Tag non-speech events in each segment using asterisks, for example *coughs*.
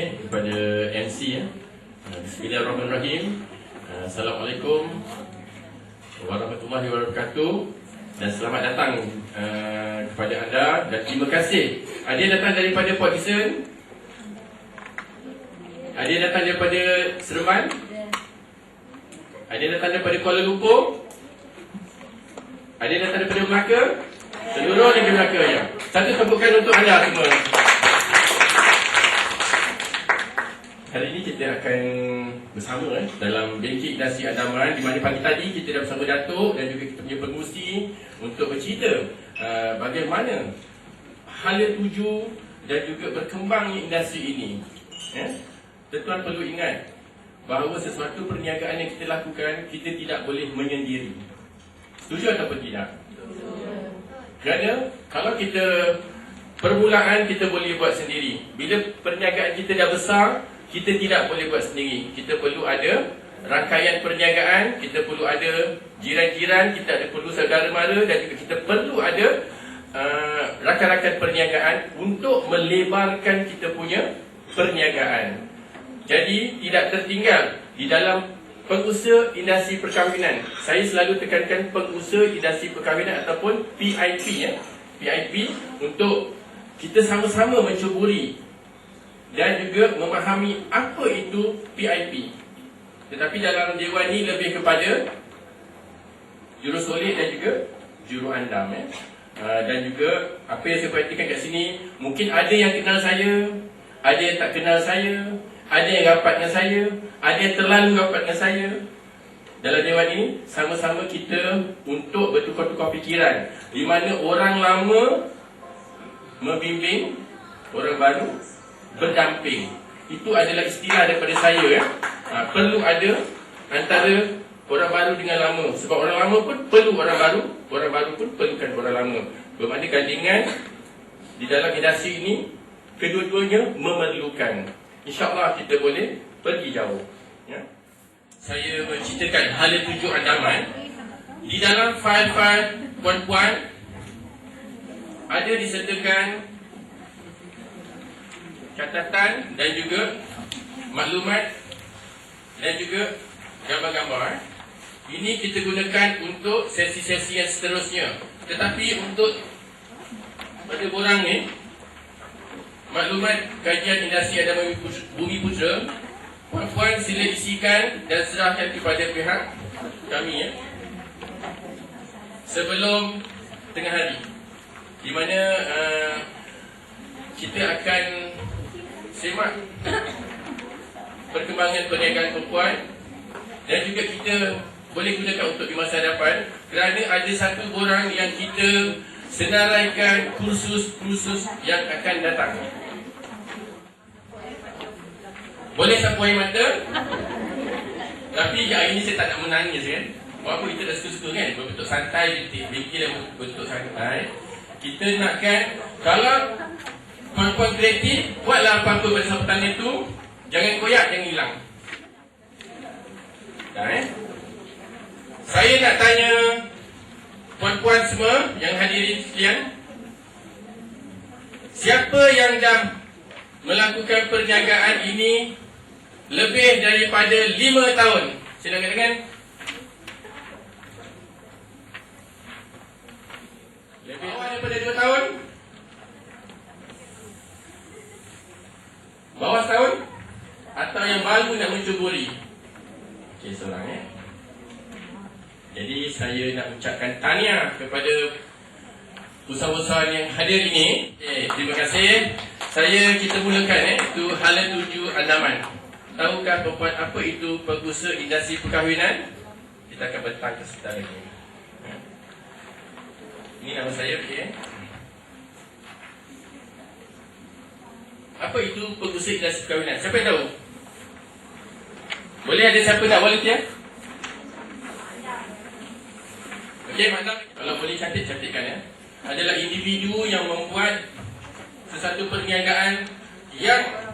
Kasih kepada MC ya. Uh, Bismillahirrahmanirrahim. Uh, Assalamualaikum warahmatullahi wabarakatuh dan selamat datang uh, kepada anda dan terima kasih. Ada datang daripada Port Dickson? Ada datang daripada Seremban? Ada datang daripada Kuala Lumpur? Ada datang daripada Melaka? Seluruh negeri Melaka ya. Satu tepukan untuk anda semua. Hari ini kita akan bersama eh, dalam Bengkik Industri Andaman di mana pagi tadi kita dah bersama Datuk dan juga kita punya pengurusi untuk bercerita uh, bagaimana hala tuju dan juga berkembangnya industri ini. Eh? Tuan perlu ingat bahawa sesuatu perniagaan yang kita lakukan kita tidak boleh menyendiri. Setuju ataupun tidak? Kerana kalau kita permulaan kita boleh buat sendiri. Bila perniagaan kita dah besar, kita tidak boleh buat sendiri. Kita perlu ada rangkaian perniagaan, kita perlu ada jiran-jiran, kita ada perlu saudara mara dan juga kita perlu ada uh, rakan-rakan perniagaan untuk melebarkan kita punya perniagaan. Jadi tidak tertinggal di dalam pengusaha industri perkahwinan. Saya selalu tekankan pengusaha industri perkahwinan ataupun PIP ya. PIP untuk kita sama-sama mencuburi dan juga memahami apa itu PIP. Tetapi dalam dewan ini lebih kepada jurusolid dan juga juru andam ya. Uh, dan juga apa yang saya perhatikan kat sini mungkin ada yang kenal saya, ada yang tak kenal saya, ada yang rapat dengan saya, ada yang terlalu rapat dengan saya. Dalam dewan ini sama-sama kita untuk bertukar-tukar fikiran di mana orang lama membimbing orang baru berdamping. Itu adalah istilah daripada saya ya. Ha, perlu ada antara orang baru dengan lama. Sebab orang lama pun perlu orang baru, orang baru pun perlukan orang lama. Bermakna gandingan di dalam industri ini kedua-duanya memerlukan. InsyaAllah kita boleh pergi jauh. Ya. Saya menceritakan hala tujuh andaman. Di dalam fail-fail puan-puan ada disertakan catatan dan juga maklumat dan juga gambar-gambar. Ini kita gunakan untuk sesi-sesi yang seterusnya. Tetapi untuk pada borang ni, maklumat kajian industri ada Bumi Putra, puan-puan sila isikan dan serahkan kepada pihak kami ya. Sebelum tengah hari. Di mana uh, kita akan semak *coughs* perkembangan perniagaan perempuan dan juga kita boleh gunakan untuk di masa hadapan kerana ada satu orang yang kita senaraikan kursus-kursus yang akan datang. Boleh sapu air mata? Tapi hari ini saya tak nak menangis kan. Walaupun kita dah suka-suka kan Berbentuk santai dan berbentuk santai Kita nakkan Kalau Puan-puan kreatif Buatlah apa-apa pada itu. Jangan koyak, jangan hilang. Dah eh? Saya nak tanya Puan-puan semua Yang hadirin sekalian. Siapa yang dah Melakukan perniagaan ini Lebih daripada 5 tahun? Silakan dengan Lebih awal daripada 2 tahun Bawah setahun Atau yang baru nak mencuburi Okey seorang eh Jadi saya nak ucapkan tahniah kepada Usaha-usaha yang hadir ini okay, Terima kasih Saya kita mulakan eh Itu hala tuju andaman Tahukah perempuan apa itu pengusaha industri perkahwinan? Kita akan bertang ke sebentar lagi ini nama saya, okey. Eh? Apa itu pengusaha industri perkahwinan? Siapa yang tahu? Boleh ada siapa nak volunteer? Okey, mantap. Kalau boleh cantik, cantikkan ya. Adalah individu yang membuat sesuatu perniagaan yang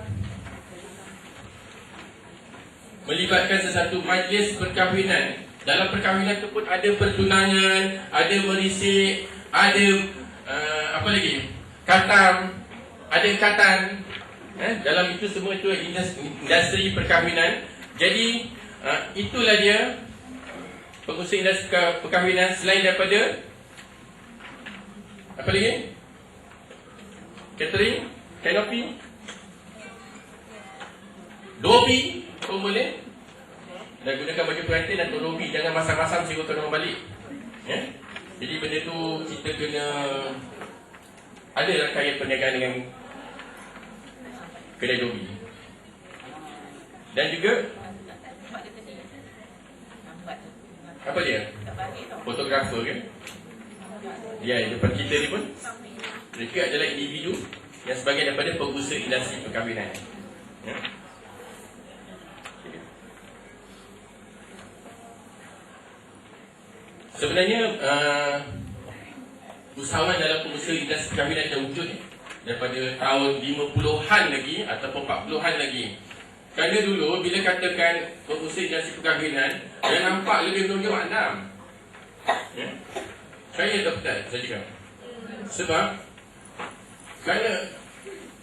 melibatkan sesuatu majlis perkahwinan. Dalam perkahwinan pun ada pertunangan, ada merisik, ada uh, apa lagi? Katam, ada ikatan. Eh, dalam itu semua itu industri, industri perkahwinan. Jadi uh, itulah dia industri perka- perkahwinan selain daripada apa lagi? Catering, canopy, dobi pun boleh. Dan gunakan baju pengantin atau dobi jangan masam-masam sehingga kena orang balik. Ya? Jadi benda tu kita kena ada rangkaian perniagaan dengan kedai dobi. Dan juga apa dia? Fotografer kan? Ya, depan kita ni pun mereka adalah individu yang sebagai daripada pengusaha industri perkahwinan. Ya. Sebenarnya uh, usahawan dalam pengusaha industri perkahwinan dah wujud ni daripada tahun 50-an lagi ataupun 40-an lagi. Kerana dulu bila katakan pengusaha industri perkahwinan dia nampak lebih menonjol Mak Andam. Ya. Saya tak betul saya cakap. Sebab kerana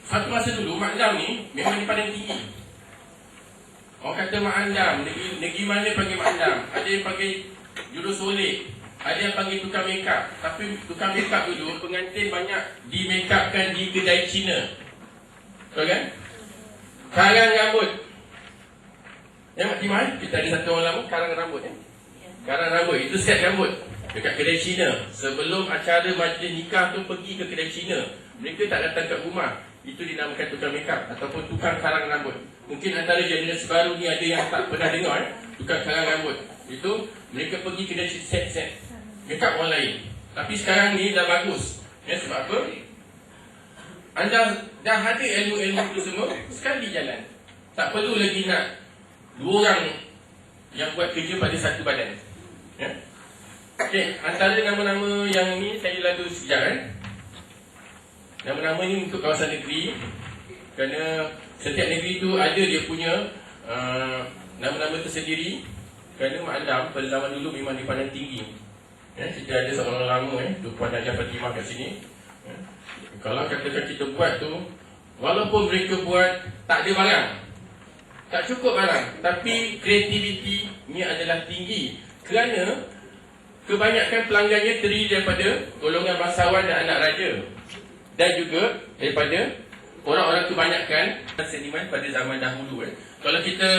satu masa dulu Mak Andam ni memang dipandang tinggi. Orang kata Mak Andam, negeri, negeri mana panggil Mak Andam? Ada yang panggil jurus solek. Ada yang panggil tukang make up. Tapi tukang make up dulu, pengantin banyak di make upkan di kedai Cina. Betul kan? Karang rambut. Ya, Mak Timah, kita ada satu orang lama, karang rambut. Eh? Karang rambut, itu set rambut. Dekat kedai Cina. Sebelum acara majlis nikah tu pergi ke kedai Cina. Mereka tak datang kat rumah. Itu dinamakan tukang make up ataupun tukang karang rambut. Mungkin antara generasi baru ni ada yang tak pernah dengar eh? tukang karang rambut. Itu mereka pergi kedai set-set make orang lain. Tapi sekarang ni dah bagus. Ya, sebab apa? Anda dah ada ilmu-ilmu itu semua sekali jalan. Tak perlu lagi nak dua orang yang buat kerja pada satu badan. Ya? Okey, antara nama-nama yang ni saya lalu sekejap eh. Nama-nama ni untuk kawasan negeri Kerana setiap negeri tu ada dia punya uh, Nama-nama tersendiri Kerana Mak Andam pada zaman dulu memang dipandang tinggi ya, Kita ada seorang lama eh, tu Puan Najah Fatimah kat sini. Kalau katakan kita buat tu Walaupun mereka buat tak ada barang Tak cukup barang Tapi kreativitinya adalah tinggi Kerana Kebanyakan pelanggannya terdiri daripada golongan bangsawan dan anak raja dan juga daripada orang-orang kebanyakan seniman pada zaman dahulu eh. Kalau kita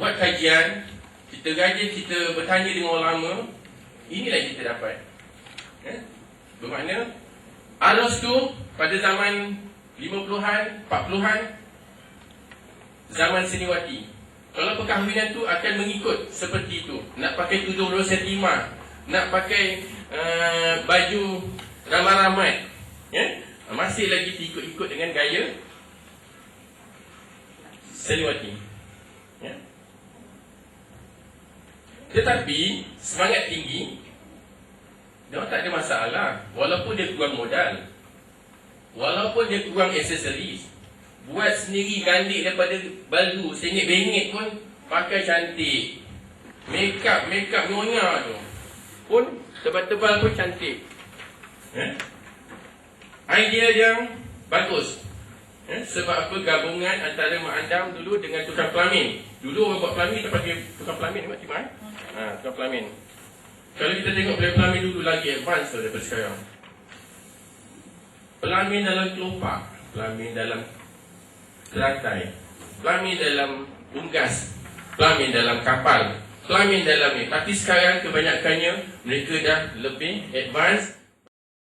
buat kajian, kita rajin kita bertanya dengan orang lama, inilah yang kita dapat. Eh? Bermakna Alos tu pada zaman 50-an, 40-an zaman seniwati. Kalau perkahwinan tu akan mengikut seperti itu. Nak pakai tudung roset lima, nak pakai uh, baju ramai-ramai. Ya? Masih lagi ikut-ikut dengan gaya Seliwati ya? Tetapi Semangat tinggi Dia tak ada masalah Walaupun dia kurang modal Walaupun dia kurang aksesoris Buat sendiri gandik daripada Balu sengit bengit pun Pakai cantik Make up, make up nyonya tu Pun tebal-tebal pun cantik Ya? idea yang bagus. Ya, sebab apa gabungan antara Mak Andam dulu dengan tukang pelamin. Dulu orang buat pelamin kita panggil tukang pelamin Mak Timah. Ha, tukang pelamin. Kalau kita tengok pelamin, dulu lagi advance tu daripada sekarang. Pelamin dalam kelopak, pelamin dalam teratai, pelamin dalam unggas, pelamin dalam kapal, pelamin dalam ni. Tapi sekarang kebanyakannya mereka dah lebih advance